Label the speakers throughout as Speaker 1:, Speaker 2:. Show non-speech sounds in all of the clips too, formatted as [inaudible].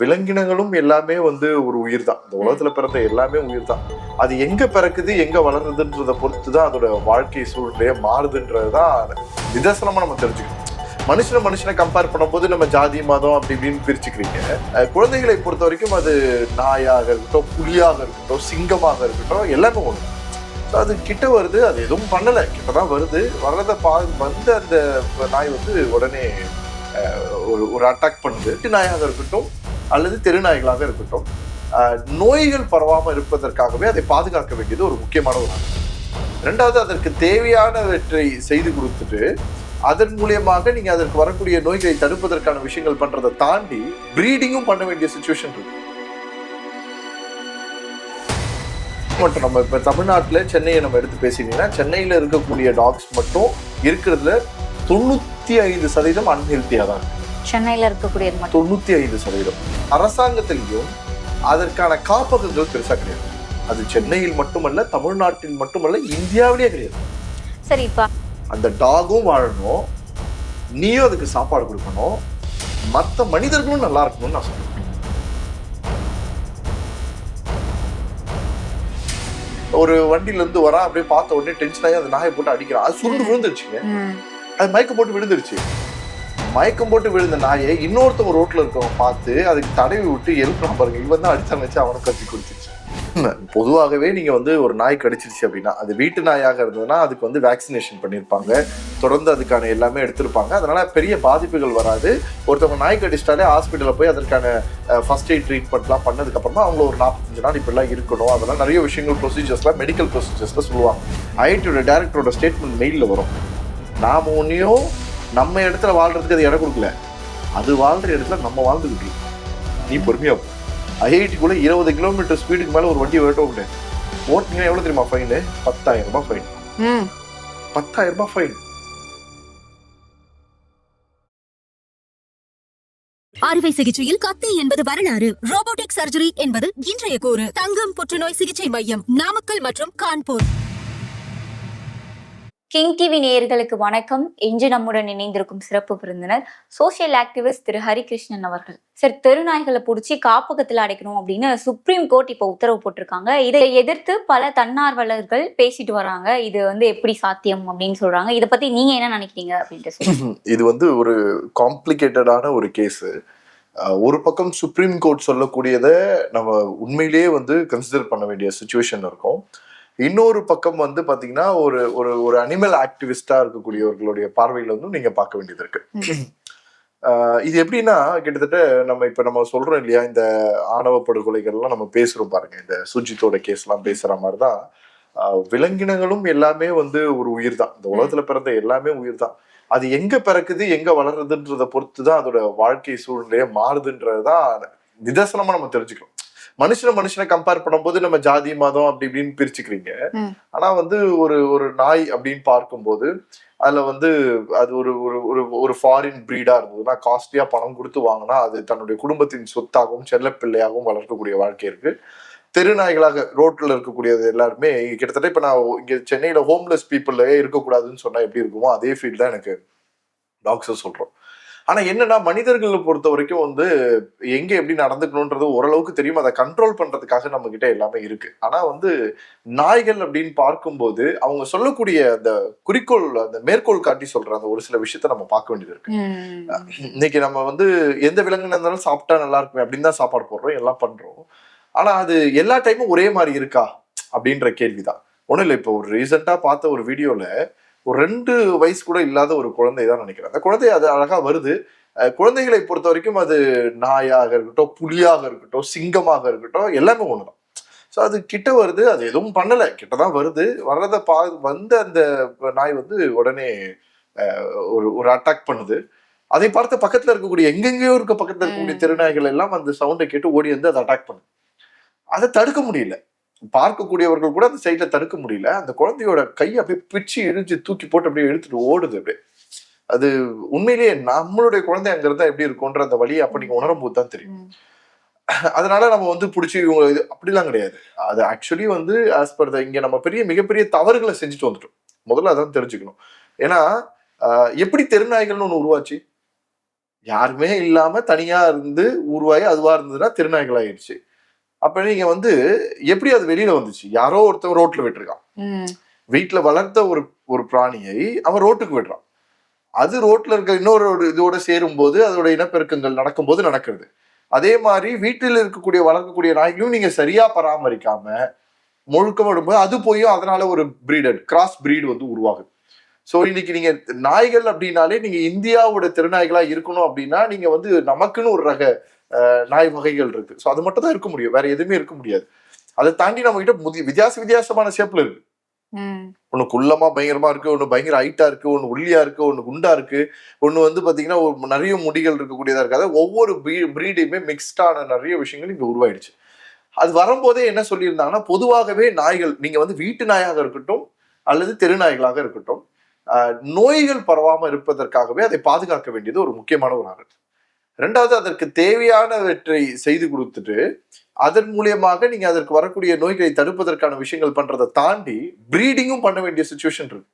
Speaker 1: விலங்கினங்களும் எல்லாமே வந்து ஒரு உயிர் தான் இந்த உலகத்துல பிறந்த எல்லாமே உயிர் தான் அது எங்க பிறக்குது எங்க வளருதுன்றத பொறுத்து தான் அதோட வாழ்க்கை சூழ்நிலையே மாறுதுன்றது தான் நிதர்சனமா நம்ம தெரிஞ்சுக்கணும். மனுஷனை மனுஷனை கம்பேர் பண்ணும்போது நம்ம ஜாதி மதம் அப்படி இப்படின்னு பிரிச்சுக்கிறீங்க. குழந்தைகளை பொறுத்த வரைக்கும் அது நாயாக இருக்கட்டும் புலியாக இருக்கட்டும் சிங்கமாக இருக்கட்டும் எல்லாமே ஒன்று ஸோ அது கிட்ட வருது அது எதுவும் பண்ணலை. கிட்ட தான் வருது. வர்றதை பா வந்து அந்த நாய் வந்து உடனே ஒரு ஒரு அட்டாக் பண்ணுது நாயாக இருக்கட்டும் அல்லது தெரு நாய்களாக இருக்கட்டும் நோய்கள் பரவாமல் இருப்பதற்காகவே அதை பாதுகாக்க வேண்டியது ஒரு முக்கியமான ஒரு ரெண்டாவது அதற்கு தேவையானவற்றை செய்து கொடுத்துட்டு அதன் மூலியமாக நீங்கள் அதற்கு வரக்கூடிய நோய்களை தடுப்பதற்கான விஷயங்கள் பண்ணுறதை தாண்டி ப்ரீடிங்கும் பண்ண வேண்டிய சுச்சுவேஷன் இருக்கு. மட்டும் நம்ம இப்போ தமிழ்நாட்டில் சென்னையை நம்ம எடுத்து பேசினீங்கன்னா சென்னையில் இருக்கக்கூடிய டாக்ஸ் மட்டும் இருக்கிறதுல தொண்ணூத்தி ஐந்து சதவீதம் அன்ஹெல்த்தியா தான்
Speaker 2: சென்னையில இருக்கக்கூடியது மட்டும்.
Speaker 1: தொண்ணூத்தி ஐந்து சதவீதம். அரசாங்கத்திலையும் அதற்கான காப்பகங்கள் பெருசா கிடையாது. அது சென்னையில் மட்டுமல்ல தமிழ்நாட்டில் மட்டுமல்ல இந்தியாவிலேயே கிடையாது.
Speaker 2: சரி இப்ப
Speaker 1: அந்த டாகும் வாழணும் நீயும் அதுக்கு சாப்பாடு கொடுக்கணும் மற்ற மனிதர்களும் நல்லா இருக்கணும்னு நான் சொல்றேன். ஒரு வண்டியில இருந்து வரான் அப்படியே பார்த்த உடனே டென்ஷன் ஆகி அந்த நாயை போட்டு அடிக்கிறான். அது சுருண்டு விழுந்துருச்சுங்க. அது மயக்கம் போட்டு விழுந்துருச்சு. மயக்கம் போட்டு விழுந்த நாயை இன்னொருத்தவங்க ரோட்ல இருக்கவங்க பார்த்து அதுக்கு தடவி விட்டு எழுப்புறான் பாருங்க இவன் தான் அடிச்சான்னு வச்சு அவனுக்கு கத்தி கொடுத்துச்சு பொதுவாகவே நீங்க வந்து ஒரு நாய் கடிச்சிருச்சு அப்படின்னா அது வீட்டு நாயாக இருந்ததுன்னா அதுக்கு வந்து வேக்சினேஷன் பண்ணியிருப்பாங்க தொடர்ந்து அதுக்கான எல்லாமே எடுத்திருப்பாங்க. அதனால பெரிய பாதிப்புகள் வராது. ஒருத்தவங்க நாய் கடிச்சிட்டாலே ஹாஸ்பிட்டலில் போய் அதற்கான ஃபர்ஸ்ட் எய்ட் ட்ரீட்மெண்ட்லாம் பண்ணதுக்கு அப்புறமா அவங்க ஒரு நாற்பத்தஞ்சு நாள் இப்படிலாம் இருக்கணும். அதெல்லாம் நிறைய விஷயங்கள் ப்ரொசீஜர்ஸ்லாம் மெடிக்கல் ப்ரொசீஜர்ஸ்ல சொல்லுவாங்க. ஐடியோட டேரக்டரோட ஸ்டேட்மெண்ட் மெயிலில் வரும். நாம ஒன்றையும் நம்ம இடத்துல வாழ்றதுக்கு அது இடம் கொடுக்கல. அது வாழ்ற இடத்துல நம்ம வாழ்ந்துக்கிட்டு இருக்கோம். நீ பொறுமையா போ. ஐஐடிக்குள்ள இருபது கிலோமீட்டர் ஸ்பீடுக்கு மேல ஒரு வண்டி ஓட்ட ஓட்டினீங்கன்னா எவ்வளவு தெரியுமா ஃபைனு பத்தாயிரம் ரூபாய் ஃபைன்
Speaker 2: ம்.
Speaker 1: பத்தாயிரம் ரூபாய் ஃபைன்
Speaker 3: அறுவை சிகிச்சையில் கத்தி என்பது வரலாறு. ரோபோட்டிக் சர்ஜரி என்பது இன்றைய கூறு. தங்கம் புற்றுநோய் சிகிச்சை மையம். நாமக்கல் மற்றும் கான்பூர்.
Speaker 2: கிங் டிவி நேயர்களுக்கு வணக்கம். இன்று நம்முடன் இணைந்திருக்கும் சிறப்பு விருந்தினர் சோஷியல் ஆக்டிவிஸ்ட் திரு ஹரிகிருஷ்ணன் அவர்கள். சார் தெருநாய்களை பிடிச்சி காப்பகத்தில் அடைக்கணும் அப்படின்னு சுப்ரீம் கோர்ட் இப்போ உத்தரவு போட்டிருக்காங்க. இதை எதிர்த்து பல தன்னார்வலர்கள் பேசிட்டு வராங்க. இது வந்து எப்படி சாத்தியம் அப்படின்னு சொல்றாங்க. இதை பத்தி நீங்க என்ன நினைக்கிறீங்க அப்படின்ட்டு
Speaker 1: இது வந்து ஒரு காம்ப்ளிகேட்டடான ஒரு கேஸு ஒரு பக்கம் சுப்ரீம் கோர்ட் சொல்லக்கூடியதை நம்ம உண்மையிலேயே வந்து கன்சிடர் பண்ண வேண்டிய சுச்சுவேஷன் இருக்கும். இன்னொரு பக்கம் வந்து பாத்தீங்கன்னா ஒரு ஒரு ஒரு அனிமல் ஆக்டிவிஸ்டா இருக்கக்கூடியவர்களுடைய பார்வையில வந்து நீங்க பார்க்க வேண்டியது இருக்கு. இது எப்படின்னா கிட்டத்தட்ட நம்ம இப்ப நம்ம சொல்றோம் இல்லையா இந்த ஆணவ படுகொலைகள்லாம் நம்ம பேசுறோம் பாருங்க. இந்த சுஜித்தோட கேஸ்லாம் பேசுற மாதிரி தான் ஆஹ் விலங்கினங்களும் எல்லாமே வந்து ஒரு உயிர் தான். இந்த உலகத்துல பிறந்த எல்லாமே உயிர் தான். அது எங்க பிறக்குது எங்க வளருதுன்றத பொறுத்து தான் அதோட வாழ்க்கை சூழ்நிலையே மாறுதுன்றதுதான் நிதர்சனமா நம்ம தெரிஞ்சுக்கணும் மனுஷனை மனுஷனை கம்பேர் பண்ணும்போது நம்ம ஜாதி மதம் அப்படி இப்படின்னு பிரிச்சுக்கிறீங்க. ஆனா வந்து ஒரு ஒரு நாய் அப்படின்னு பார்க்கும்போது அதுல வந்து அது ஒரு ஒரு ஒரு ஃபாரின் பிரீடா இருந்ததுன்னா காஸ்ட்லியா பணம் கொடுத்து வாங்கினா அது தன்னுடைய குடும்பத்தின் சொத்தாகவும் செல்லப்பிள்ளையாகவும் வளர்க்கக்கூடிய வாழ்க்கை இருக்கு. தெருநாய்களாக ரோட்ல இருக்கக்கூடியது எல்லாருமே கிட்டத்தட்ட இப்ப நான் இங்க சென்னையில ஹோம்லெஸ் பீப்புளே இருக்கக்கூடாதுன்னு சொன்னா எப்படி இருக்குமோ அதே ஃபீல் தான் எனக்கு டாக்ஸர் சொல்றோம். ஆனா என்னன்னா மனிதர்களை பொறுத்த வரைக்கும் வந்து எங்க எப்படி நடந்துக்கணுன்றது ஓரளவுக்கு தெரியும். அதை கண்ட்ரோல் பண்றதுக்காக நம்ம கிட்ட எல்லாமே இருக்கு. ஆனா வந்து நாய்கள் அப்படின்னு பார்க்கும்போது அவங்க சொல்லக்கூடிய அந்த குறிக்கோள் அந்த மேற்கோள் காட்டி சொல்ற அந்த ஒரு சில விஷயத்த நம்ம பார்க்க வேண்டியது இருக்கு. இன்னைக்கு நம்ம வந்து எந்த விலங்குனா இருந்தாலும் சாப்பிட்டா நல்லா இருக்குமே அப்படின்னு தான் சாப்பாடு போடுறோம் எல்லாம் பண்றோம். ஆனா அது எல்லா டைமும் ஒரே மாதிரி இருக்கா? அப்படின்ற கேள்விதான். ஒண்ணும் இல்லை இப்போ ஒரு ரீசெண்டா பார்த்த ஒரு வீடியோல ஒரு ரெண்டு வயசு கூட இல்லாத ஒரு குழந்தை தான் நினைக்கிறேன். அந்த குழந்தை அது அழகா வருது. குழந்தைகளை பொறுத்த வரைக்கும் அது நாயாக இருக்கட்டும் புலியாக இருக்கட்டும் சிங்கமாக இருக்கட்டும் எல்லாமே ஒண்ணுதான். ஸோ அது கிட்ட வருது அது எதுவும் பண்ணலை. கிட்ட தான் வருது. வர்றதை பா வந்த அந்த நாய் வந்து உடனே ஒரு ஒரு அட்டாக் பண்ணுது. அதை பார்த்து பக்கத்துல இருக்கக்கூடிய எங்கெங்கேயோ இருக்க பக்கத்துல இருக்கக்கூடிய. திருநாய்கள் எல்லாம் அந்த சவுண்டை கேட்டு ஓடி வந்து அதை அட்டாக் பண்ணுது. அதை தடுக்க முடியல. பார்க்கக்கூடியவர்கள் கூட அந்த சைட்ல தடுக்க முடியல. அந்த குழந்தையோட கை அப்படியே பிச்சு இழுத்து தூக்கி போட்டு அப்படியே இழுத்துட்டு ஓடுது அப்படியே. அது உண்மையிலேயே நம்மளுடைய குழந்தை அங்க இருந்தா எப்படி இருக்கும்ன்ற அந்த வழியை அப்ப நீங்க உணரும் போது தான் தெரியும். அதனால நம்ம வந்து பிடிச்சி இவங்க இது அப்படிலாம் கிடையாது. அது ஆக்சுவலி வந்து ஆஸ் பர் த இங்க நம்ம பெரிய மிகப்பெரிய தவறுகளை செஞ்சுட்டு வந்துட்டோம். முதல்ல அதான் தெரிஞ்சுக்கணும். ஏன்னா எப்படி தெருநாய்கள்னு ஒண்ணு உருவாச்சு? யாருமே இல்லாம தனியா இருந்து உருவாகி அதுவா இருந்ததுன்னா திருநாய்கள் ஆயிடுச்சு அப்ப நீங்க வந்து எப்படி அது வெளியில வந்துச்சு? யாரோ ஒருத்தன் ரோட்ல விட்டுருக்கான். வீட்டுல வளர்த்த ஒரு ஒரு பிராணியை அவன் ரோட்டுக்கு விடுறான். அது ரோட்ல இருக்க இன்னொரு இதோட சேரும் போது அதோட இனப்பெருக்கங்கள் நடக்கும்போது நடக்கிறது. அதே மாதிரி வீட்டில் இருக்கக்கூடிய வளர்க்கக்கூடிய நாய்களையும் நீங்க சரியா பராமரிக்காம முழுக்க விடும்போது அது போயும் அதனால ஒரு பிரீடட் கிராஸ் பிரீடு வந்து உருவாகுது. ஸோ இன்னைக்கு நீங்க நாய்கள் அப்படின்னாலே நீங்க இந்தியாவோட திருநாய்களா இருக்கணும் அப்படின்னா நீங்க வந்து நமக்குன்னு ஒரு ரக நாய் வகைகள் இருக்கு. ஸோ அது மட்டும் தான் இருக்க முடியும். வேற எதுவுமே இருக்க முடியாது. அதை தாண்டி நம்ம கிட்ட முதி வித்தியாச வித்தியாசமான ஷேப்ல இருக்கு. ஒன்று குள்ளமா பயங்கரமா இருக்கு ஒன்று பயங்கர ஹைட்டா இருக்கு ஒன்று ஒல்லியா இருக்கு ஒன்று குண்டா இருக்கு. ஒன்று வந்து பாத்தீங்கன்னா நிறைய முடிகள் இருக்கக்கூடியதா இருக்காது ஒவ்வொரு பிரீடையுமே மிக்ஸ்டான நிறைய விஷயங்கள் இங்க உருவாயிடுச்சு. அது வரும்போதே என்ன சொல்லியிருந்தாங்கன்னா பொதுவாகவே நாய்கள் நீங்க வந்து வீட்டு நாயாக இருக்கட்டும் அல்லது தெரு நாய்களாக இருக்கட்டும் நோய்கள் பரவாம இருப்பதற்காகவே அதை பாதுகாக்க வேண்டியது ஒரு முக்கியமான ஒரு ஆறு ரெண்டாவது அதற்கு தேவையானவற்றை செய்து கொடுத்துட்டு அதன் மூலியமாக நீங்க அதற்கு வரக்கூடிய நோய்களை தடுப்பதற்கான விஷயங்கள் பண்றதை தாண்டி ப்ரீடிங்கும் பண்ண வேண்டிய சுச்சுவேஷன் இருக்கு.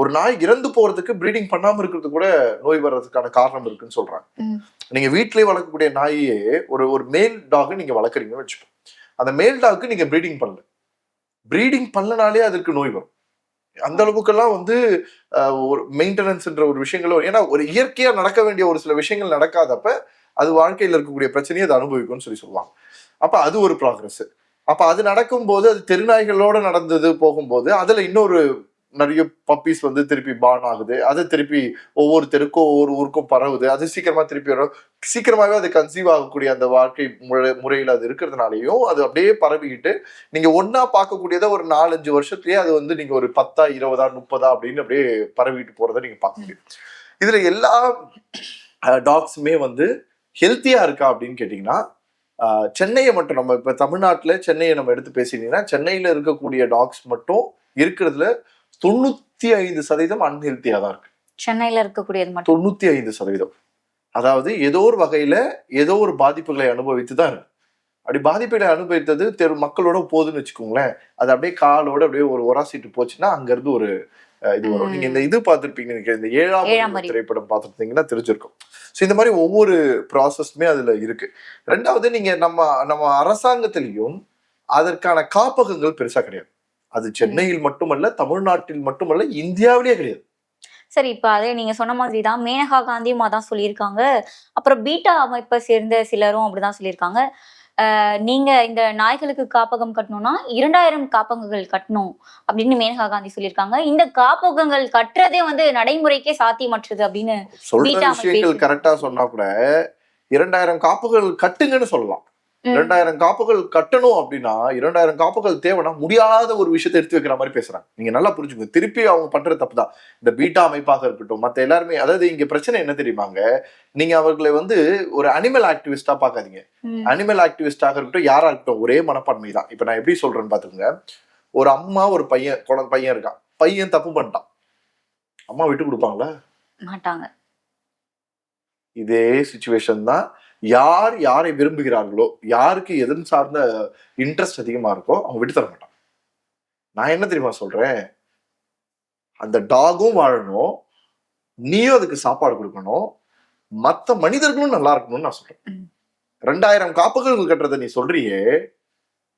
Speaker 1: ஒரு நாய் இறந்து போறதுக்கு ப்ரீடிங் பண்ணாம இருக்கிறது கூட நோய் வர்றதுக்கான காரணம் இருக்குன்னு சொல்றாங்க. நீங்க வீட்டிலேயே வளர்க்கக்கூடிய நாயே ஒரு ஒரு மேல் டாக் நீங்க வளர்க்குறீங்கன்னு வச்சுக்கோங்க. அந்த மேல் டாக்கு நீங்க ப்ரீடிங் பண்ணல. ப்ரீடிங் பண்ணனாலே அதற்கு நோய் வரும். அந்த அளவுக்கெல்லாம் வந்து ஒரு மெயின்டெனன்ஸ்ன்ற ஒரு விஷயங்களும் ஏன்னா ஒரு இயற்கையா நடக்க வேண்டிய ஒரு சில விஷயங்கள் நடக்காதப்ப அது வாழ்க்கையில் இருக்கக்கூடிய பிரச்சனையை அது அனுபவிக்கும்னு சொல்லி சொல்லுவாங்க. அப்ப அது ஒரு ப்ராக்ரஸ் அப்ப அது நடக்கும்போது அது தெருநாய்களோட நடந்தது போகும்போது அதுல இன்னொரு நிறைய பப்பீஸ் வந்து திருப்பி பான் ஆகுது. அது திருப்பி ஒவ்வொரு தெருக்கும் ஒவ்வொரு ஊருக்கும் பரவுது. அது சீக்கிரமா திருப்பி வரும். சீக்கிரமாகவே அது கன்சீவ் ஆகக்கூடிய அந்த வாழ்க்கை முறை முறையில் அது இருக்கிறதுனாலையும் அது அப்படியே பரவிக்கிட்டு நீங்க ஒன்றா பார்க்கக்கூடியதை ஒரு நாலஞ்சு வருஷத்துலயே அது வந்து நீங்க ஒரு பத்தா இருபதா முப்பதா அப்படின்னு அப்படியே பரவிட்டு போறதை நீங்க பார்க்க முடியும். இதுல எல்லா டாக்ஸுமே வந்து ஹெல்த்தியா இருக்கா அப்படின்னு கேட்டிங்கன்னா சென்னையை மட்டும் நம்ம இப்போ தமிழ்நாட்டில் சென்னையை நம்ம எடுத்து பேசினீங்கன்னா சென்னையில் இருக்கக்கூடிய டாக்ஸ் மட்டும் இருக்கிறதுல தொண்ணூத்தி ஐந்து சதவீதம் அன்ஹெல்த்தியா தான் இருக்கு.
Speaker 2: சென்னையில இருக்கக்கூடியது
Speaker 1: தொண்ணூத்தி ஐந்து சதவீதம். அதாவது ஏதோ ஒரு வகையில ஏதோ ஒரு பாதிப்புகளை அனுபவித்து தான் இருக்கு. அப்படி பாதிப்புகளை அனுபவித்தது தெரு மக்களோட போகுதுன்னு வச்சுக்கோங்களேன். அது அப்படியே காலோட அப்படியே ஒரு ஒராசிட்டு போச்சுன்னா அங்க இருந்து ஒரு இது வரும். நீங்க இந்த இது பார்த்திருப்பீங்க. இந்த ஏழாம். திரைப்படம் பார்த்திருந்தீங்கன்னா தெரிஞ்சிருக்கும். ஸோ இந்த மாதிரி ஒவ்வொரு ப்ராசஸ்மே அதுல இருக்கு. ரெண்டாவது நீங்க நம்ம நம்ம அரசாங்கத்திலையும் அதற்கான காப்பகங்கள் பெருசா கிடையாது. அது சென்னையில் மட்டுமல்ல தமிழ்நாட்டில் மட்டுமல்ல இந்தியாவிலேயே கிடையாது
Speaker 2: சரி இப்ப அதே நீங்க சொன்ன மாதிரி தான் மேனகா காந்தியும் அதான் சொல்லியிருக்காங்க அப்புறம் பீட்டா அமைப்பை சேர்ந்த சிலரும் அப்படிதான் சொல்லியிருக்காங்க நீங்க இந்த நாய்களுக்கு காப்பகம் கட்டணும்னா இரண்டாயிரம் காப்பகங்கள் கட்டணும் அப்படின்னு மேனகா காந்தி சொல்லியிருக்காங்க இந்த காப்பகங்கள் கட்டுறதே வந்து நடைமுறைக்கே சாத்தியமற்றது அப்படின்னு
Speaker 1: சொல்ற விஷயங்கள். கரெக்டா சொன்னா கூட இரண்டாயிரம் காப்புகள் கட்டுங்கன்னு சொல்லலாம். இரண்டாயிரம் காப்புகள் கட்டணும் அப்படின்னா இரண்டாயிரம் காப்புகள் தேவைன்னா முடியாத ஒரு விஷயத்தை எடுத்து வைக்கிற மாதிரி பேசுறாங்க. நீங்க நல்லா புரிஞ்சுக்கோங்க. திருப்பி அவங்க பண்ற தப்பு தான். இந்த பீட்டா அமைப்பாக இருக்கட்டும் மத்த எல்லாருமே அதாவது இங்க பிரச்சனை என்ன தெரியுமாங்க? நீங்க அவர்களை வந்து ஒரு அனிமல் ஆக்டிவிஸ்டா பார்க்காதீங்க.
Speaker 2: ம்.
Speaker 1: அனிமல் ஆக்டிவிஸ்டாக இருக்கட்டும் யாரா இருக்கட்டும் ஒரே மனப்பான்மை தான். இப்ப நான் எப்படி சொல்றேன்னு பாத்துக்கோங்க ஒரு அம்மா ஒரு பையன் குழந்தை பையன் இருக்கான். பையன் தப்பு பண்ணிட்டான். அம்மா விட்டு கொடுப்பாங்களா?
Speaker 2: மாட்டாங்க.
Speaker 1: இதே சுச்சுவேஷன் தான் யார் யாரை விரும்புகிறார்களோ யாருக்கு எதன் சார்ந்த இன்ட்ரெஸ்ட் அதிகமா இருக்கோ அவங்க விட்டு தர மாட்டான் நான் என்ன தெரியுமா சொல்றேன்? அந்த டாகும் வாழணும் நீயும் அதுக்கு சாப்பாடு கொடுக்கணும் மத்த மனிதர்களும் நல்லா இருக்கணும்னு நான் சொல்றேன்.
Speaker 2: ம்.
Speaker 1: ரெண்டாயிரம் காப்புகள் கட்டுறதை நீ சொல்றியே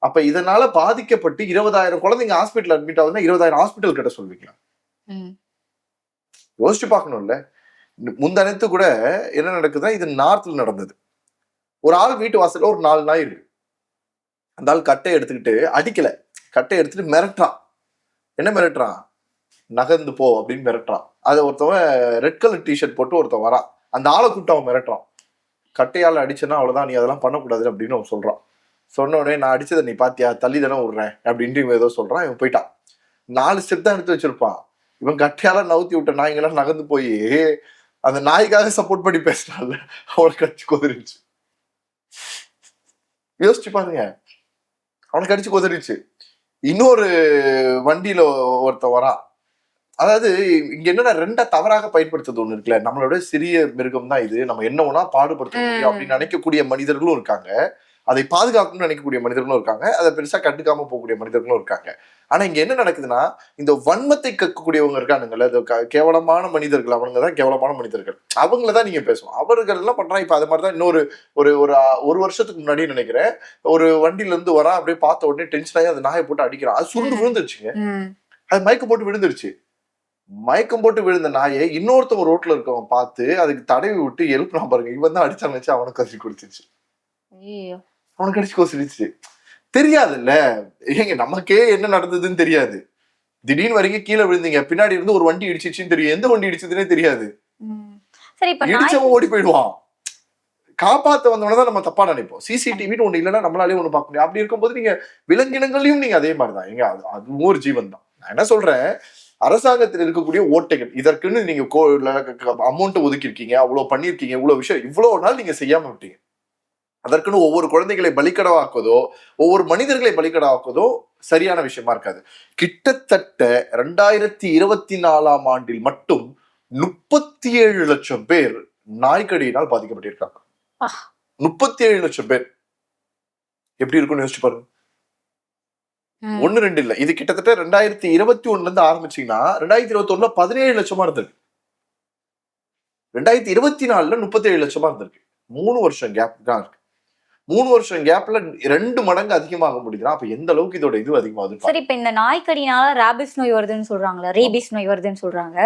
Speaker 1: அப்ப இதனால பாதிக்கப்பட்டு இருபதாயிரம் குழந்தைங்க ஹாஸ்பிட்டல் அட்மிட் ஆகுதுன்னா இருபதாயிரம் ஹாஸ்பிட்டல் கட்ட சொல்வீங்களா. யோசிச்சு பார்க்கணும்ல. முந்தனத்து கூட என்ன நடக்குதுன்னா இது நார்த்ல நடந்தது. ஒரு ஆள் வீட்டு வாசல்ல ஒரு நாலு நாய் இருக்கு. அந்த ஆள் கட்டை எடுத்துக்கிட்டு அடிக்கல. கட்டை எடுத்துட்டு மிரட்டுறான். என்ன மிரட்டுறான்? நகர்ந்து போ அப்படின்னு மிரட்டுறான். அதை ஒருத்தவன் ரெட் கலர் டிஷர்ட் போட்டு ஒருத்தன் வரான். அந்த ஆளை கூப்பிட்டு அவன் மிரட்டுறான். கட்டையால் அடிச்சேன்னா அவ்வளோதான் நீ அதெல்லாம் பண்ணக்கூடாது அப்படின்னு அவன் சொல்றான். சொன்ன உடனே நான் அடிச்சதை நீ பாத்தியா? தள்ளி தானே விடுறேன். அப்படின்ட்டு இவன் ஏதோ சொல்றான். இவன் போயிட்டான். நாலு ஸ்டெப் தான் எடுத்து வச்சிருப்பான். இவன் கட்டையால நவுத்தி விட்ட நாய்ங்கெல்லாம் நகர்ந்து போய் அந்த நாய்க்காக சப்போர்ட் பண்ணி பேசுறான்ல அவளை கட்சி கொதிருச்சு. யோசிச்சு பாருங்க. அவனை கடிச்சு கொதிருச்சு இன்னொரு வண்டியில ஒருத்தன் வரான். அதாவது இங்க என்னன்னா ரெண்டா தவறாக பயன்படுத்துறது ஒண்ணு இருக்குல்ல. நம்மளோட சிறிய மிருகம் தான் இது. நம்ம என்ன வேணா பாடுபடுத்த முடியும். அப்படின்னு நினைக்கக்கூடிய மனிதர்களும் இருக்காங்க. அதை பாதுகாக்கணும்னு நினைக்கக்கூடிய மனிதர்களும் இருக்காங்க. அதை பெருசா கண்டுக்காம போகக்கூடிய மனிதர்களும் இருக்காங்க. ஆனா இங்க என்ன நடக்குதுன்னா இந்த வன்மத்தை கக்கக்கூடியவங்க இருக்கானுங்கல்ல இந்த கேவலமான மனிதர்கள். அவங்க தான் கேவலமான மனிதர்கள். அவங்கள தான் நீங்க பேசணும். அவர்கள் எல்லாம் பண்றாங்க. இப்ப அது மாதிரி தான் இன்னொரு ஒரு ஒரு ஒரு வருஷத்துக்கு முன்னாடி நினைக்கிறேன் ஒரு வண்டியில இருந்து வரான் அப்படியே பார்த்த உடனே டென்ஷன் ஆகி அந்த நாயை போட்டு அடிக்கிறான். அது சுருண்டு விழுந்துருச்சுங்க. அது மயக்கம் போட்டு விழுந்துருச்சு. மயக்கம் போட்டு விழுந்த நாயை இன்னொருத்தவங்க ரோட்ல இருக்கவன் பார்த்து அதுக்கு தடவி விட்டு எழுப்புனா பாருங்க. இவன் தான் அடிச்சான்னு வச்சு அவனுக்கு கசி குடிச்சிச்சு
Speaker 2: ஐயையோ.
Speaker 1: அவனுக்கு அடிச்சு கொசிடுச்சு தெரியாதுல்ல. ஏங்க நமக்கே என்ன நடந்ததுன்னு தெரியாது. திடீர்னு வரீங்க கீழே விழுந்தீங்க. பின்னாடி இருந்து ஒரு வண்டி இடிச்சிச்சுன்னு தெரியும். எந்த வண்டி இடிச்சதுன்னே தெரியாது. இடிச்சவன் ஓடி போயிடுவான். காப்பாத்த வந்தவன தான் நம்ம தப்பா நினைப்போம். சிசிடிவின்னு ஒண்ணு இல்லைன்னா நம்மளாலே ஒண்ணு பார்க்க முடியும் அப்படி இருக்கும்போது நீங்க விலங்கினங்களையும் நீங்க அதே மாதிரிதான். அது அதுவும் ஒரு ஜீவன் தான் நான் என்ன சொல்றேன்? அரசாங்கத்தில் இருக்கக்கூடிய ஓட்டைகள் இதற்குன்னு நீங்க அமௌண்ட் ஒதுக்கியிருக்கீங்க அவ்வளவு பண்ணியிருக்கீங்க இவ்வளவு விஷயம் இவ்வளவு நாள் நீங்க செய்யாம விட்டீங்க. அதற்குன்னு ஒவ்வொரு குழந்தைகளை பலிக்கடவாக்குவதோ ஒவ்வொரு மனிதர்களை பலிக்கடவாக்குவதோ சரியான விஷயமா இருக்காது. கிட்டத்தட்ட ரெண்டாயிரத்தி இருபத்தி நாலாம் ஆண்டில் மட்டும் முப்பத்தி ஏழு லட்சம் பேர் நாய்க்கடியினால் பாதிக்கப்பட்டிருக்காங்க. முப்பத்தி ஏழு லட்சம் பேர். எப்படி இருக்கும்னு யோசிச்சு பாருங்க. ஒண்ணு ரெண்டு இல்ல. இது கிட்டத்தட்ட ரெண்டாயிரத்தி இருபத்தி ஒண்ணுல இருந்து ஆரம்பிச்சீங்கன்னா ரெண்டாயிரத்தி இருபத்தி ஒண்ணுல பதினேழு லட்சமா இருந்திருக்கு. ரெண்டாயிரத்தி இருபத்தி நாலுல முப்பத்தி ஏழு லட்சமா இருந்திருக்கு. மூணு வருஷம் கேப் தான் இருக்கு. மூணு வருஷம் கேப்ல ரெண்டு மடங்கு அதிகமாக முடியுதுன்னா அப்ப எந்த அளவுக்கு இதோட இது அதிகமாகுது
Speaker 2: சரி இப்ப இந்த நாய்க்கடினால ரேபிஸ் நோய் வருதுன்னு சொல்றாங்களா ரேபிஸ் நோய் வருதுன்னு சொல்றாங்க.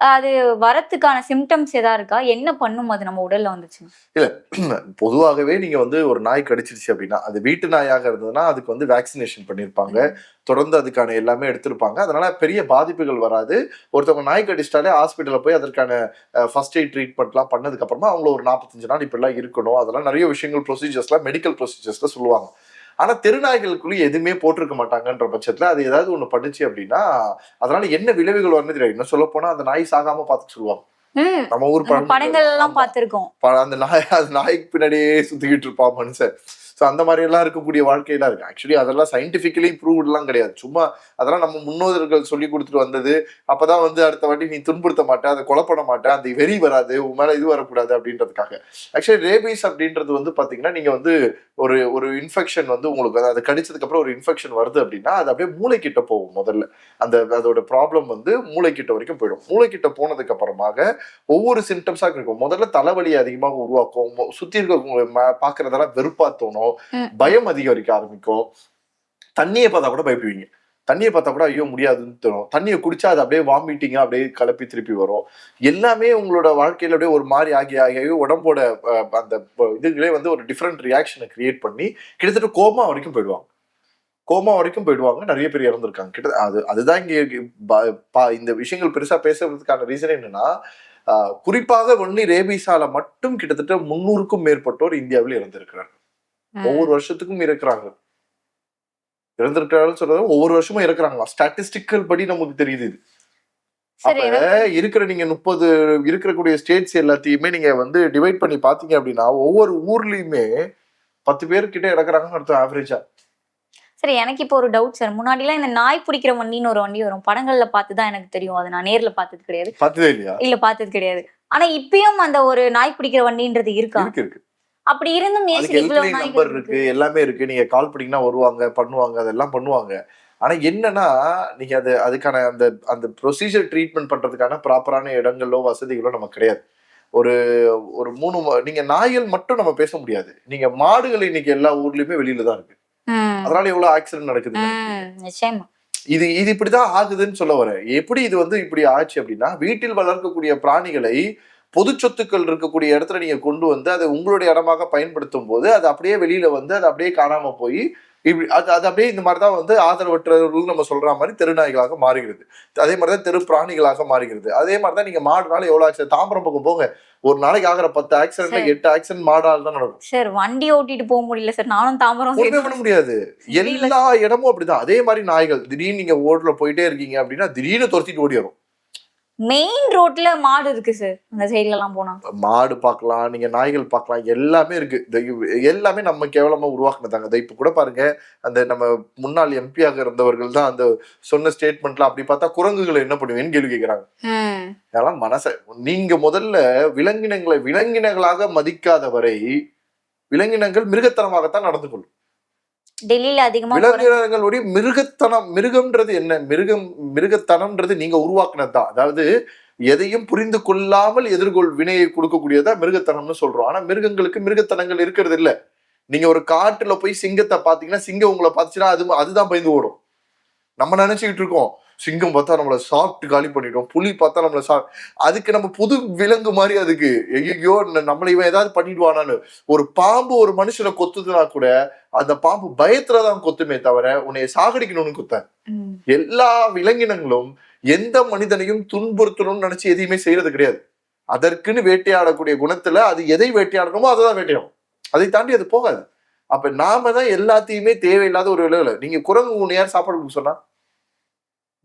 Speaker 2: அது வரத்துக்கான சிம்டம்ஸ் எதா இருக்கா? என்ன பண்ணும் அது நம்ம உடல்ல வந்துச்சு? [clears throat]
Speaker 1: பொதுவாகவே நீங்க வந்து ஒரு நாய் கடிச்சிருச்சு அப்படின்னா அது வீட்டு நாயாக இருந்ததுன்னா அதுக்கு வந்து வேக்சினேஷன் பண்ணியிருப்பாங்க தொடர்ந்து அதுக்கான எல்லாமே எடுத்திருப்பாங்க. அதனால பெரிய பாதிப்புகள் வராது. ஒருத்தவங்க நாய் கடிச்சிட்டாலே ஹாஸ்பிட்டல்ல போய் அதற்கான ஃபர்ஸ்ட் எய்ட் ட்ரீட்மெண்ட்லாம் பண்ணதுக்கு அப்புறமா அவங்கள ஒரு நாற்பத்தஞ்சு நாள் இப்படிலாம் இருக்கணும். அதெல்லாம் நிறைய விஷயங்கள் ப்ரொசீஜர்ஸ்லாம் மெடிக்கல் ப்ரொசீஜர்ஸ்ல சொல்லுவாங்க. ஆனா தெருநாய்களுக்குள்ள எதுவுமே போட்டிருக்க மாட்டாங்கன்ற பட்சத்துல அது ஏதாவது ஒண்ணு பண்ணுச்சு அப்படின்னா அதனால என்ன விளைவுகள் வரணும் தெரியாது. இன்னும் சொல்ல போனா அந்த நாய் சாகாம பார்த்து சொல்லுவாங்க. நம்ம ஊர்
Speaker 2: படங்கள் எல்லாம். பார்த்திருக்கோம்.
Speaker 1: அந்த நாய் அந்த நாய்க்கு பின்னாடியே சுத்திக்கிட்டு இருப்பான் மனுஷன். ஸோ அந்த மாதிரி எல்லாம் இருக்கக்கூடிய வாழ்க்கையெல்லாம் இருக்கு. ஆக்சுவலி அதெல்லாம் சயின்டிஃபிக்கலி ப்ரூவ்ட்லாம் கிடையாது. சும்மா அதெல்லாம் நம்ம முன்னோதர்கள் சொல்லி கொடுத்துட்டு வந்தது. அப்போ தான் வந்து அடுத்த வாட்டி நீ துன்புறுத்த மாட்டேன் அதை கொலை பண்ண அந்த வெறி வராது உன் மேலே இது வரக்கூடாது அப்படின்றதுக்காக. ஆக்சுவலி ரேபீஸ் அப்படின்றது வந்து பார்த்தீங்கன்னா நீங்கள் வந்து ஒரு ஒரு இன்ஃபெக்ஷன் வந்து உங்களுக்கு அதை கடிச்சதுக்கப்புறம் ஒரு இன்ஃபெக்ஷன் வருது அப்படின்னா அது அப்படியே மூளைக்கிட்ட போகும் முதல்ல. அந்த அதோட ப்ராப்ளம் வந்து மூளைக்கிட்ட வரைக்கும் போயிடும். மூளைக்கிட்ட போனதுக்கு அப்புறமாக ஒவ்வொரு சிம்டம்ஸாக இருக்கும். முதல்ல தலைவலி அதிகமாக உருவாக்கும். சுற்றி இருக்கவங்க இருக்க வெறுப்பாக தோணும்.
Speaker 2: ம்.
Speaker 1: பயம் அதிகரிக்க ஆரம்பிக்கும். தண்ணியை பார்த்தா கூட பயப்படுவீங்க. தண்ணியை பார்த்தா கூட ஐயோ முடியாதுன்னு தோணும். தண்ணியை குடிச்சா அது அப்படியே வாமிட்டிங்கா அப்படியே கலப்பி திருப்பி வரும். எல்லாமே உங்களோட வாழ்க்கையில அப்படியே ஒரு மாதிரி ஆகி ஆகி உடம்போட அந்த இதுகளே வந்து ஒரு டிஃப்ரெண்ட் ரியாக்ஷனை கிரியேட் பண்ணி கிட்டத்தட்ட கோமா வரைக்கும் போயிடுவாங்க. கோமா வரைக்கும் போயிடுவாங்க. நிறைய பேர் இறந்துருக்காங்க. கிட்ட அது அதுதான் இங்க இந்த விஷயங்கள் பெருசா பேசுறதுக்கான ரீசன் என்னன்னா குறிப்பாக ஒன்லி ரேபிஸால மட்டும் கிட்டத்தட்ட முன்னூறுக்கும் மேற்பட்டோர் இந்தியாவில் இறந்திருக்கிறாங்க
Speaker 2: ம்.
Speaker 1: ஒவ்வொரு வருஷத்துக்கும் இருக்கிறாங்க இறந்திருக்கிறார்கள் சொல்றது ஒவ்வொரு வருஷமும் இறக்குறாங்களா? ஸ்டாட்டிஸ்டிக்கல் படி நமக்கு தெரியுது இது. இருக்கிற நீங்க முப்பது இருக்கக்கூடிய ஸ்டேட்ஸ் எல்லாத்தையுமே நீங்க வந்து டிவைட் பண்ணி பாத்தீங்க அப்படின்னா ஒவ்வொரு ஊர்லயுமே பத்து பேர் கிட்ட இறக்குறாங்கன்னு அர்த்தம் ஆவரேஜா
Speaker 2: சரி எனக்கு இப்போ ஒரு டவுட் சார் முன்னாடிலாம் இந்த நாய் பிடிக்கிற வண்டின்னு ஒரு வண்டி வரும். படங்கள்ல பார்த்து தான் எனக்கு தெரியும். அது நான் நேர்ல பார்த்தது கிடையாது.
Speaker 1: பார்த்ததே இல்லையா?
Speaker 2: இல்ல பார்த்தது கிடையாது. ஆனா இப்பயும் அந்த ஒரு நாய் பிடிக்கிற வண்டின்றது இருக்கு
Speaker 1: இருக்கு.
Speaker 2: அப்படி இருந்தும்
Speaker 1: நம்பர் இருக்கு எல்லாமே இருக்கு. நீங்க கால் பண்ணீங்கன்னா வருவாங்க பண்ணுவாங்க அதெல்லாம் பண்ணுவாங்க. ஆனா என்னன்னா நீங்க அது அதுக்கான அந்த அந்த ப்ரொசீஜர் ட்ரீட்மெண்ட் பண்றதுக்கான ப்ராப்பரான இடங்களோ வசதிகளோ நமக்கு கிடையாது. ஒரு ஒரு மூணு நீங்க நாய்கள் மட்டும் நம்ம பேச முடியாது. நீங்க மாடுகள் இன்னைக்கு எல்லா ஊர்லயுமே வெளியில தான் இருக்கு. அதனால எவ்வளவு ஆக்சிடென்ட் நடக்குது இது இது இப்படிதான் ஆகுதுன்னு சொல்ல வரேன். எப்படி இது வந்து இப்படி ஆச்சு அப்படின்னா வீட்டில் வளர்க்கக்கூடிய பிராணிகளை பொது சொத்துக்கள் இருக்கக்கூடிய இடத்துல நீங்க கொண்டு வந்து அதை உங்களுடைய இடமாக பயன்படுத்தும் போது அது அப்படியே வெளியில வந்து அது அப்படியே காணாம போய் இப்படி அது அது அப்படியே இந்த மாதிரி தான் வந்து ஆதரவற்றவர்கள் நம்ம சொல்ற மாதிரி தெருநாய்களாக மாறுகிறது. அதே மாதிரி தான் தெரு பிராணிகளாக மாறுகிறது. அதே மாதிரி தான் நீங்க மாடுனால எவ்வளவு ஆக்சிடென்ட் தாம்பரம் பக்கம் போங்க. ஒரு நாளைக்கு ஆகிற பத்து ஆக்சிடென்ட்ல
Speaker 2: சரி.
Speaker 1: எட்டு ஆக்சிடென்ட் மாடால் தான் நடக்கும்.
Speaker 2: சார் வண்டி ஓட்டிட்டு போக முடியல சார். நானும் தாம்பரம்
Speaker 1: ஒண்ணுமே பண்ண முடியாது. எல்லா இடமும் அப்படிதான். அதே மாதிரி நாய்கள் திடீர்னு நீங்க ஓட்டுல போயிட்டே இருக்கீங்க அப்படின்னா திடீர்னு துரத்திட்டு ஓடி வரும்
Speaker 2: மெயின் ரோட்ல மாடு இருக்கு சார் அந்த சைடுல எல்லாம் போனா.
Speaker 1: மாடு பார்க்கலாம் நீங்க நாய்கள் பார்க்கலாம் எல்லாமே இருக்கு. எல்லாமே நம்ம கேவலமா உருவாக்குனதாங்க. இதை இப்ப கூட பாருங்க அந்த நம்ம முன்னாள் எம்பியாக இருந்தவர்கள் தான் அந்த சொன்ன ஸ்டேட்மெண்ட்ல அப்படி பார்த்தா குரங்குகளை என்ன பண்ணுவீங்கன்னு கேள்வி கேட்கிறாங்க. அதெல்லாம் மனச நீங்க முதல்ல விலங்கினங்களை விலங்கினங்களாக மதிக்காத வரை விலங்கினங்கள் மிருகத்தனமாகத்தான் நடந்து கொள்ளும்.
Speaker 2: டெல்லியில அதிகமா
Speaker 1: விலங்கினங்களுடைய மிருகத்தனம் மிருகம்ன்றது என்ன? மிருகம் மிருகத்தனம்ன்றது நீங்க உருவாக்குனது தான் அதாவது எதையும் புரிந்து கொள்ளாமல் எதிர்கொள் வினையை கொடுக்கக்கூடியதா மிருகத்தனம்னு சொல்றோம். ஆனா மிருகங்களுக்கு மிருகத்தனங்கள் இருக்கிறது இல்ல. நீங்க ஒரு காட்டுல போய் சிங்கத்தை பாத்தீங்கன்னா சிங்கம் உங்களை பார்த்துச்சுன்னா அது அதுதான் பயந்து ஓடும். நம்ம நினைச்சுக்கிட்டு இருக்கோம். சிங்கம் பார்த்தா நம்மள சாப்பிட்டு காலி பண்ணிடும். புலி பார்த்தா நம்மள சா அதுக்கு நம்ம புது விலங்கு மாதிரி அதுக்கு. ஐயோ நம்மள இவன் ஏதாவது பண்ணிடுவானான்னு. ஒரு பாம்பு ஒரு மனுஷனை கொத்துதுன்னா கூட அந்த பாம்பு பயத்துலதான் கொத்துமே தவிர உன்னைய சாகடிக்கணும்னு கொத்த
Speaker 2: ம்.
Speaker 1: எல்லா விலங்கினங்களும் எந்த மனிதனையும் துன்புறுத்தணும்னு நினைச்சு எதையுமே செய்யறது கிடையாது. அதற்குன்னு வேட்டையாடக்கூடிய குணத்துல அது எதை வேட்டையாடணுமோ அதை தான் வேட்டையாடும். அதை தாண்டி அது போகாது. அப்ப நாம தான் எல்லாத்தையுமே தேவையில்லாத ஒரு விலகுல நீங்க குரங்கு யார் சாப்பாடு கொடுக்க சொன்னா?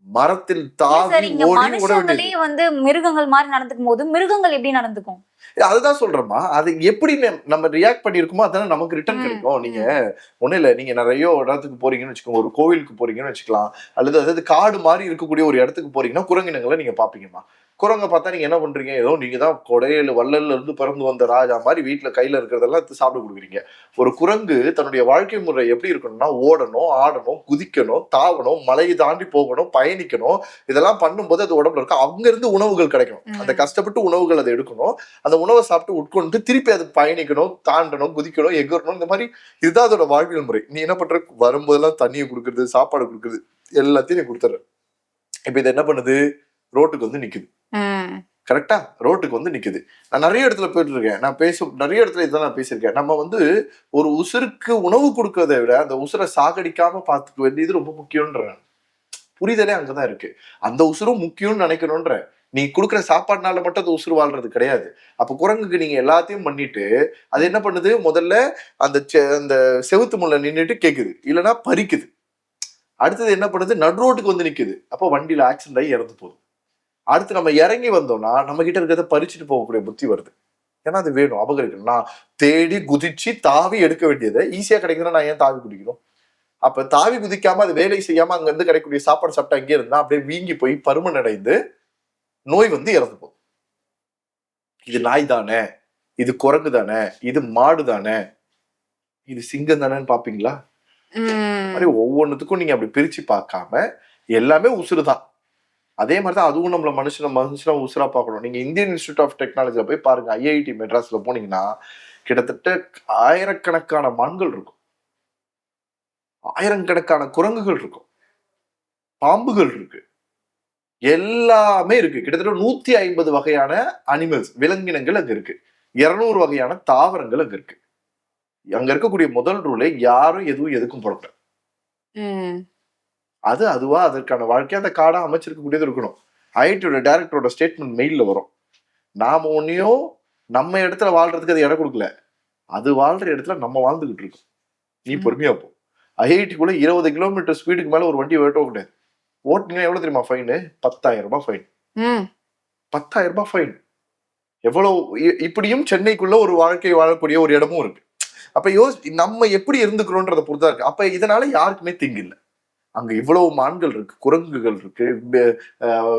Speaker 1: மரத்தில் தாவி ஓடி வேண்டியது
Speaker 2: மனுஷங்களே வந்து மிருகங்கள் மாதிரி நடந்துக்கும் போது மிருகங்கள் எப்படி நடந்துக்கும்?
Speaker 1: அதுதான் சொல்றேம்மா. அது எப்படி நம்- நம்ம ரியாக்ட் பண்ணிருக்கோமோ அதானே நமக்கு ரிட்டர்ன் கிடைக்கும். நீங்க ஒண்ணும் இல்ல நீங்க நிறைய இடத்துக்கு போறீங்கன்னு வச்சுக்கோங்க. ஒரு கோவிலுக்கு போறீங்கன்னு வச்சுக்கலாம். அல்லது அதாவது காடு மாதிரி இருக்கக்கூடிய ஒரு இடத்துக்கு போறீங்கன்னா குரங்கினங்களை நீங்க பாப்பீங்கம்மா குரங்க பார்த்தா நீங்க என்ன பண்றீங்க? ஏதோ நீங்க தான் கொடையில வள்ளல்ல இருந்து பிறந்து வந்த ராஜா மாதிரி வீட்டுல கையில இருக்கிறதெல்லாம் எடுத்து சாப்பிட கொடுக்குறீங்க. ஒரு குரங்கு தன்னுடைய வாழ்க்கை முறை எப்படி இருக்கணும்னா ஓடணும் ஆடணும் குதிக்கணும் தாவணும் மலையை தாண்டி போகணும் பயணிக்கணும். இதெல்லாம் பண்ணும்போது அது உடம்புல இருக்கும் அங்க இருந்து உணவுகள் கிடைக்கும்.
Speaker 2: ம்.
Speaker 1: அந்த கஷ்டப்பட்டு உணவுகள் அதை எடுக்கணும். அந்த உணவை சாப்பிட்டு உட்கொண்டு திருப்பி அது பயணிக்கணும் தாண்டணும் குதிக்கணும் எகரணும் இந்த மாதிரி இதுதான் அதோட வாழ்வியல் முறை. நீ என்ன பண்ற? வரும்போதெல்லாம் தண்ணியை கொடுக்கறது சாப்பாடு கொடுக்கறது எல்லாத்தையும் நீ கொடுத்துற இப்ப இது என்ன பண்ணுது? ரோட்டுக்கு வந்து நிக்குது. கரெக்டா? ரோட்டுக்கு வந்து நிக்குது. நான் நிறைய இடத்துல போயிட்டு இருக்கேன் நான் பேச நிறைய இடத்துல இதான் நான் பேசியிருக்கேன். நம்ம வந்து ஒரு உசுருக்கு உணவு கொடுக்கறதை விட அந்த உசுரை சாகடிக்காம பார்த்துக்க வேண்டியது ரொம்ப முக்கியம்ன்ற. புரிதலே அங்கதான் இருக்கு. அந்த உசுரும் முக்கியம்னு நினைக்கணும்ன்ற நீ கொடுக்குற சாப்பாடுனால மட்டும் அந்த உசுறு வாழ்றது கிடையாது. அப்ப குரங்குக்கு நீங்க எல்லாத்தையும் பண்ணிட்டு அது என்ன பண்ணுது? முதல்ல அந்த அந்த செவுத்து முள்ள நின்னுட்டு கேக்குது. இல்லைன்னா பறிக்குது. அடுத்தது என்ன பண்ணுது? நடு ரோட்டுக்கு வந்து நிக்குது. அப்போ வண்டியில ஆக்சிடென்ட் ஆகி இறந்து போகுது. அடுத்து நம்ம இறங்கி வந்தோம்னா நம்ம கிட்ட இருக்கிறத பறிச்சுட்டு போகக்கூடிய புத்தி வருது. ஏன்னா அது வேணும் அபகரிக்கணும். நான் தேடி குதிச்சு தாவி எடுக்க வேண்டியதை ஈஸியா கிடைக்குதுன்னா நான் ஏன் தாவி குதிக்கணும்? அப்ப தாவி குதிக்காம அது வேலை செய்யாம அங்க இருந்து கிடைக்கக்கூடிய சாப்பாடு சாப்பிட்டு அங்கே இருந்தா அப்படியே வீங்கி போய் பருமன் அடைந்து நோய் வந்து இறந்து போகும் இது நாய் தானே? இது குரங்கு தானே? இது மாடு தானே? இது சிங்கம் தானேன்னு பாப்பீங்களா. மாதிரி ஒவ்வொன்றுத்துக்கும் நீங்க அப்படி பிரிச்சு பார்க்காம எல்லாமே உசுறு தான். அதே மாதிரி தான் அதுவும் நம்மள மனுஷனை மனுஷனை உசுரா பார்க்கணும். நீங்க இந்தியன் இன்ஸ்டியூட் ஆஃப் டெக்னாலஜில போய் பாருங்க. ஐஐடி மெட்ராஸ்ல போனீங்கன்னா கிட்டத்தட்ட ஆயிரக்கணக்கான மான்கள் இருக்கும். ஆயிரக்கணக்கான குரங்குகள் இருக்கும். பாம்புகள் இருக்கு. எல்லாமே இருக்கு. கிட்டத்தட்ட நூத்தி ஐம்பது வகையான அனிமல்ஸ் விலங்கினங்கள் அங்க இருக்கு. இருநூறு வகையான தாவரங்கள் அங்க இருக்கு. அங்க இருக்கக்கூடிய முதல் ரூலே யாரும் எதுவும் எதுக்கும் போடக்கூடாது. அது அதுவா அதற்கான வாழ்க்கை அந்த காடா அமைச்சிருக்கக்கூடியது இருக்கணும். ஐடியோட டைரக்டரோட ஸ்டேட்மெண்ட் மெயில்ல வரும். நாம ஒன்னையும் நம்ம இடத்துல வாழ்றதுக்கு அது இடம் கொடுக்கல. அது வாழ்ற இடத்துல நம்ம வாழ்ந்துகிட்டு இருக்கோம். நீ. பொறுமையா போ. ஐஐடிக்குள்ள இருபது கிலோமீட்டர் ஸ்பீடுக்கு மேல ஒரு வண்டி ஓட்ட கூடாது ஓட்டுனீங்கன்னா எவ்வளவு தெரியுமா ஃபைனு பத்தாயிரம் ரூபாய் ஃபைன்
Speaker 2: ம்.
Speaker 1: பத்தாயிரம் ரூபாய் ஃபைன் எவ்வளவு இப்படியும் சென்னைக்குள்ள ஒரு வாழ்க்கை வாழக்கூடிய ஒரு இடமும் இருக்கு. அப்ப யோசி நம்ம எப்படி இருந்துக்கிறோன்றத பொறுத்தா இருக்கு. அப்ப இதனால யாருக்குமே தீங்கு இல்லை அங்கே இவ்வளவு மான்கள் இருக்கு குரங்குகள் இருக்கு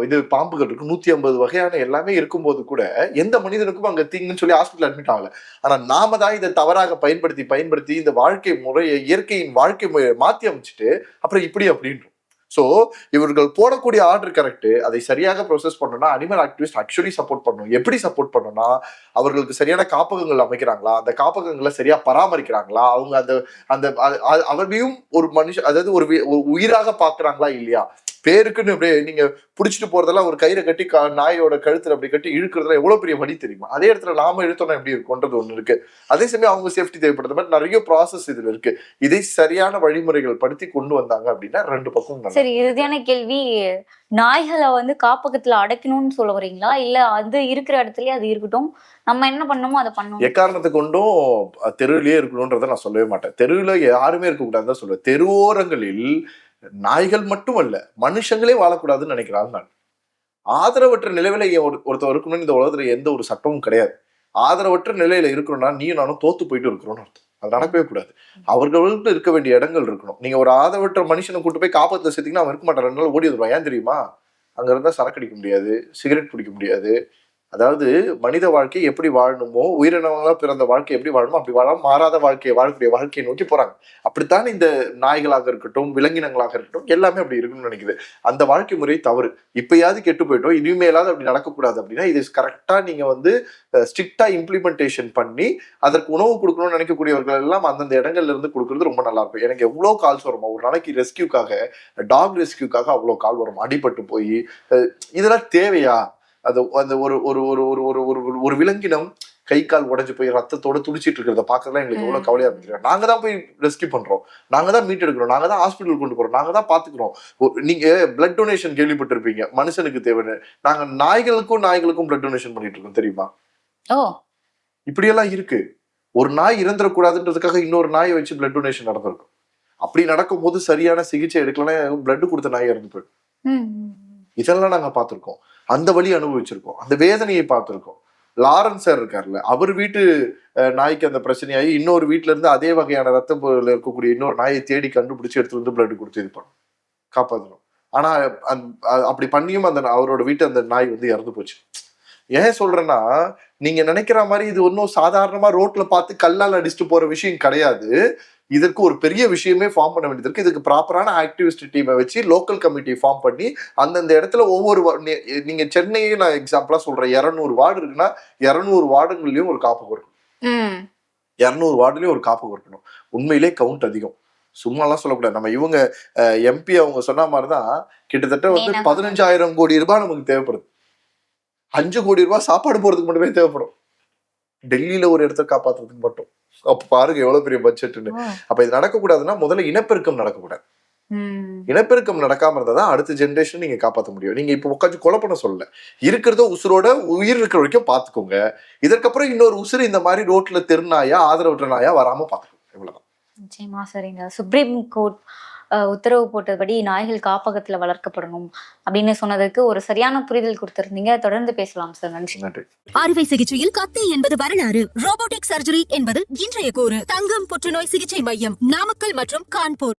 Speaker 1: இது பாம்புகள் இருக்கு நூத்தி ஐம்பது வகையான எல்லாமே இருக்கும்போது கூட எந்த மனிதனுக்கும் அங்க தீங்குன்னு சொல்லி ஹாஸ்பிட்டல் அட்மிட் ஆகல. ஆனா நாம தான் இதை தவறாக பயன்படுத்தி பயன்படுத்தி இந்த வாழ்க்கை முறையை இயற்கையின் வாழ்க்கை முறையை மாத்தி அமைச்சிட்டு அப்புறம் இப்படி அப்படின்றோம். ஸோ இவர்கள் போடக்கூடிய ஆர்டர் கரெக்ட் அதை சரியாக ப்ரொசஸ் பண்ணணும்னா அனிமல் ஆக்டிவிஸ்ட் ஆக்சுவலி சப்போர்ட் பண்ணணும். எப்படி சப்போர்ட் பண்ணணும்னா அவர்களுக்கு சரியான காப்பகங்கள் அமைக்கிறாங்களா? அந்த காப்பகங்களை சரியா பராமரிக்கிறாங்களா? அவங்க அந்த அந்த அவரையும் அவர்களையும் ஒரு மனுஷ அதாவது ஒரு உயிராக பார்க்குறாங்களா இல்லையா? பேருக்குன்னு அப்படியே நீங்க புடிச்சிட்டு போறதெல்லாம் ஒரு கயிறை கட்டி நாயோட கழுத்துல அப்படி கட்டி இழுக்கிறதுல எவ்வளவு பெரிய வழி தெரியுமா? அதே இடத்துல நாம இழுத்தோம்னா எப்படி இருக்கும்ன்றது ஒண்ணு இருக்கு. அதே சமயம் அவங்க சேஃப்டி தேவைப்படுற மாதிரி நிறைய ப்ராசஸ் இதுல இருக்கு. இதை சரியான வழிமுறைகள் படுத்தி கொண்டு வந்தாங்க அப்படின்னா ரெண்டு பக்கம்
Speaker 2: சரி இறுதியான கேள்வி. நாய்களை வந்து காப்பகத்துல அடைக்கணும்னு சொல்ல வரீங்களா இல்ல அது இருக்கிற இடத்துலயே அது இருக்கட்டும். நம்ம என்ன பண்ணணுமோ அதை பண்ணணும்
Speaker 1: எக்காரணத்தை கொண்டும் தெருவிலேயே இருக்கணும்ன்றதை நான் சொல்லவே மாட்டேன். தெருவில் யாருமே இருக்கக்கூடாதுன்னு தான் சொல்லுவேன். தெருவோரங்களில் நாய்கள் மட்டும் அல்ல மனுஷங்களே வாழக்கூடாதுன்னு நினைக்கிறாங்க நான். ஆதரவற்ற நிலையில ஒரு- ஒருத்தர் இருக்கணும்னு இந்த உலகத்துல எந்த ஒரு சட்டமும் கிடையாது. ஆதரவற்ற நிலையில இருக்கணும்னா நீயும் நானும் தோத்து போயிட்டு இருக்கிறோம்னு அர்த்தம். அது நடக்கவே கூடாது. அவர்களுக்கு இருக்க வேண்டிய இடங்கள் இருக்கணும். நீங்க ஒரு ஆதரவற்ற மனுஷனை கூட்டு போய் காப்பாற்ற சேர்த்தீங்கன்னா அவன் இருக்க மாட்டான். ரெண்டு நாள் ஓடி வருவான் ஏன் தெரியுமா? அங்க இருந்தா சரக்கு அடிக்க முடியாது சிகரெட் பிடிக்க முடியாது அதாவது மனித வாழ்க்கை எப்படி வாழணுமோ உயிரினவங்களாக பிறந்த வாழ்க்கை எப்படி வாழணுமோ அப்படி வாழ மாறாத வாழ்க்கையை வாழக்கூடிய வாழ்க்கையை நோக்கி போறாங்க. அப்படித்தான் இந்த நாய்களாக இருக்கட்டும் விலங்கினங்களாக இருக்கட்டும் எல்லாமே அப்படி இருக்குன்னு நினைக்குது. அந்த வாழ்க்கை முறை தவறு. இப்பயாவது கெட்டு போயிட்டோம் இனிமேலாவது அப்படி நடக்கக்கூடாது அப்படின்னா இது கரெக்டாக நீங்கள் வந்து ஸ்ட்ரிக்டா இம்ப்ளிமெண்டேஷன் பண்ணி அதற்கு உணவு கொடுக்கணும்னு நினைக்கக்கூடியவர்கள் எல்லாம் அந்தந்த இடங்கள்ல இருந்து கொடுக்கறது ரொம்ப நல்லா இருக்கும் எனக்கு எவ்வளோ கால்ஸ் வருமா ஒரு நாளைக்கு ரெஸ்கியூக்காக டாக் ரெஸ்கியூக்காக அவ்வளோ கால் வரும். அடிபட்டு போய் இதெல்லாம் தேவையா? அது அந்த ஒரு ஒரு ஒரு ஒரு ஒரு ஒரு ஒரு- விலங்கினம் கை கால் உடைஞ்சு போய் ரத்தத்தோட துடிச்சிட்டு இருக்கிறத பார்க்கறதுலாம் எங்களுக்கு எவ்வளவு கவலையா இருக்கு நாங்க தான் போய் ரெஸ்கியூ பண்றோம். நாங்க தான் மீட் எடுக்கிறோம். நாங்க தான் ஹாஸ்பிட்டல் கொண்டு போறோம். நாங்க தான் பாத்துக்கிறோம். ஒரு- நீங்க பிளட் டொனேஷன் கேள்விப்பட்டிருப்பீங்க. மனுஷனுக்கு தேவைன்னு. நாங்க நாய்களுக்கும் நாய்களுக்கும் பிளட் டொனேஷன் பண்ணிட்டு இருக்கோம் தெரியுமா?
Speaker 2: ஓ.
Speaker 1: இப்படியெல்லாம் இருக்கு. ஒரு நாய் இறந்துடக்கூடாதுன்றதுக்காக இன்னொரு நாயை வச்சு பிளட் டொனேஷன் நடந்திருக்கும். அப்படி நடக்கும்போது சரியான சிகிச்சை எடுக்கலாம் பிளட் கொடுத்த நாய் இறந்து போயிடும். இதெல்லாம் நாங்க பார்த்திருக்கோம் அந்த வழி அனுபவிச்சிருக்கோம். அந்த வேதனையை பார்த்துருக்கோம். லாரன்ஸ் சார் இருக்கார்ல அவர் வீட்டு நாய்க்கு அந்த பிரச்சனையாகி இன்னொரு வீட்டுல இருந்து அதே வகையான ரத்த பொருள் இருக்கக்கூடிய இன்னொரு நாயை தேடி கண்டுபிடிச்சு எடுத்து வந்து பிளட் கொடுத்து இது பண்ணும். காப்பாற்றணும் ஆனா அப்படி பண்ணியும் அந்த அவரோட வீட்டு அந்த நாய் வந்து இறந்து போச்சு. ஏன் சொல்றேன்னா நீங்க நினைக்கிற மாதிரி இது ஒன்றும் சாதாரணமா ரோட்ல பார்த்து கல்லால் அடிச்சுட்டு போற விஷயம் கிடையாது. இதற்கு ஒரு பெரிய விஷயமே ஃபார்ம் பண்ண வேண்டியது இருக்கு. இதுக்கு ப்ராப்பரான ஆக்டிவிஸ்ட் டீமை வச்சு லோக்கல் கமிட்டி ஃபார்ம் பண்ணி அந்தந்த இடத்துல ஒவ்வொரு நீங்க சென்னையே நான் எக்ஸாம்பிளா சொல்றேன். இரநூறு வார்டு இருக்குன்னா இரநூறு வார்டுங்கள்லயும் ஒரு காப்பகம் இருக்கும். இரநூறு வார்டுலயும் ஒரு காப்பகம் இருக்கணும் உண்மையிலே கவுண்ட் அதிகம். சும்மாலாம் சொல்லக்கூடாது. நம்ம இவங்க எம்பி அவங்க சொன்ன மாதிரி தான் கிட்டத்தட்ட வந்து. பதினஞ்சாயிரம் கோடி ரூபாய் நமக்கு தேவைப்படுது. அஞ்சு கோடி ரூபாய் சாப்பாடு போறதுக்கு மட்டுமே தேவைப்படும். டெல்லியில ஒரு இடத்த காப்பாத்துறதுக்கு மட்டும். அப்ப பாருங்க எவ்வளவு பெரிய பட்ஜெட்னு. அப்ப இது நடக்கக்கூடாதுன்னா முதல்ல இனப்பெருக்கம் நடக்கக்கூடாது. இனப்பெருக்கம் நடக்காம இருந்தா தான் அடுத்த ஜென்ரேஷன் நீங்க காப்பாற்ற முடியும். நீங்க இப்ப உட்காந்து கொலை பண்ண சொல்லல. இருக்கிறத உசுரோட உயிர் இருக்கிற வரைக்கும் பாத்துக்கோங்க. இதற்கப்புறம் இன்னொரு உசுறு இந்த மாதிரி ரோட்ல தெருநாயா ஆதரவற்ற நாயா வராம பாத்துக்கோங்க. இவ்வளவுதான்.
Speaker 2: நிச்சயமா சரிங்க. சுப்ரீம் கோர்ட் உத்தரவு போட்டபடி நாய்கள் காப்பகத்துல வளர்க்கப்படணும் அப்படின்னு சொன்னதுக்கு ஒரு சரியான புரிதல் கொடுத்திருந்தீங்க. தொடர்ந்து பேசலாம் சார் நன்றி.
Speaker 1: நன்றி.
Speaker 3: அறுவை சிகிச்சையில் கத்தி என்பது வரலாறு. ரோபோட்டிக் சர்ஜரி என்பது இன்றைய கூறு. தங்கம் புற்றுநோய் சிகிச்சை மையம் நாமக்கல் மற்றும் கான்பூர்.